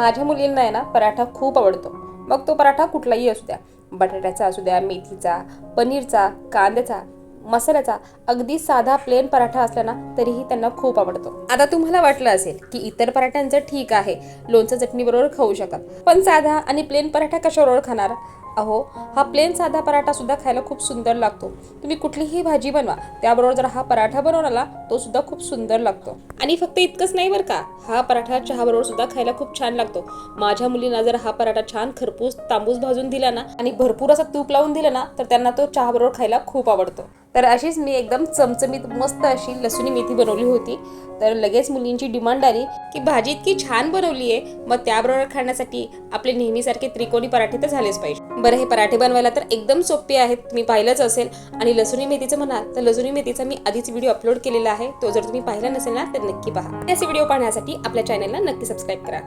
माझ्या मुलींना आहे ना पराठा खूप आवडतो. मग तो पराठा कुठलाही असू द्या. बटाट्याचा असू द्या मेथीचा पनीरचा कांद्याचा मसाल्याचा अगदी साधा प्लेन पराठा असला ना तरीही त्यांना खूप आवडतो. आता तुम्हाला वाटलं असेल की इतर पराठ्यांचं ठीक आहे लोणचं चटणी बरोबर खाऊ शकत. पण साधा आणि प्लेन पराठा कशाबरोबर खाणार? अहो हा प्लेन साधा पराठा सुद्धा खायला खूप सुंदर लागतो. तुम्ही कुठलीही भाजी बनवा त्याबरोबर जर हा पराठा बनवला तो सुद्धा खूप सुंदर लागतो. आणि फक्त इतकंच नाही बरं का हा पराठा चहाबरोबर सुद्धा खायला खूप छान लागतो. माझ्या मुलींना जर हा पराठा छान खरपूस तांबूस भाजून दिला ना आणि भरपूर असा तूप लावून दिला ना तर त्यांना तो चहाबरोबर खायला खूप आवडतो. तर अशीच मी एकदम चमचमीत मस्त अशी लसूणी मेथी बनवली होती. तर लगेच मुलींची डिमांड आली की भाजी इतकी छान बनवली आहे मग त्याबरोबर खाण्यासाठी आपले नेहमीसारखे त्रिकोणी पराठे तर झालेच पाहिजे. बरं हे पराठे बनवायला तर एकदम सोपे आहेत. तुम्ही पाहिलंच असेल. आणि लसुणी मेथीचं म्हणाल तर लसुणी मेथीचा मी आधीच व्हिडिओ अपलोड केलेला आहे. तो जर तुम्ही पाहिला नसेल ना तर नक्की पहा. असे व्हिडिओ पाहण्यासाठी आपल्या चॅनलला नक्की सबस्क्राईब करा.